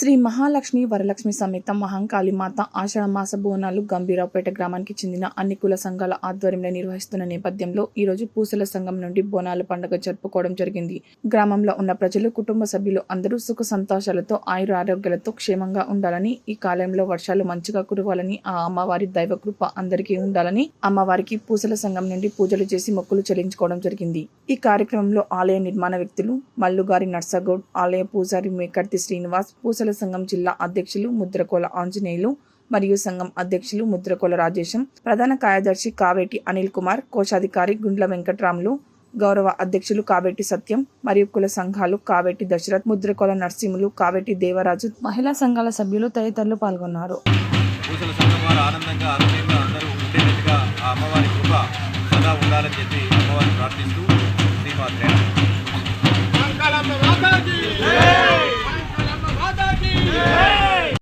శ్రీ మహాలక్ష్మి వరలక్ష్మి సమేత మహంకాళి మాత ఆషాఢ మాస బోనాలు గంభీరావుపేట గ్రామానికి చెందిన అన్ని కుల సంఘాల ఆధ్వర్యంలో నిర్వహిస్తున్న నేపథ్యంలో ఈరోజు పూసల సంఘం నుండి బోనాల పండుగ జరుపుకోవడం జరిగింది. గ్రామంలో ఉన్న ప్రజలు కుటుంబ సభ్యులు అందరూ సుఖ సంతోషాలతో ఆయుర ఆరోగ్యాలతో క్షేమంగా ఉండాలని ఈ కాలంలో వర్షాలు మంచిగా కురవాలని ఆ అమ్మవారి దైవ కృప అందరికీ ఉండాలని అమ్మవారికి పూసల సంఘం నుండి పూజలు చేసి మొక్కులు చెల్లించుకోవడం జరిగింది. ఈ కార్యక్రమంలో ఆలయ నిర్మాణ వ్యక్తులు మల్లుగారి నర్సగౌడ్ ఆలయ పూజారి మేకర్తి శ్రీనివాస్ పూసల సంఘం జిల్లా అధ్యక్షులు ముద్రకోల ఆంజనేయులు మరియు సంఘం అధ్యక్షులు ముద్రకోల రాజేశం ప్రధాన కార్యదర్శి కావేటి అనిల్ కుమార్ కోశాధికారి గుండ్ల వెంకట్రాములు గౌరవ అధ్యక్షులు కావేటి సత్యం మరియు కుల సంఘాలు కావేటి దశరథ్ ముద్రకోల నరసింహులు కావేటి దేవరాజు మహిళా సంఘాల సభ్యులు తదితరులు పాల్గొన్నారు. ఆనందంగా అందరూ ఉండేటట్టుగా ఆ అమ్మవారి కృప సదా ఉండాలని చెప్పి అమ్మవారిని ప్రార్థిస్తూ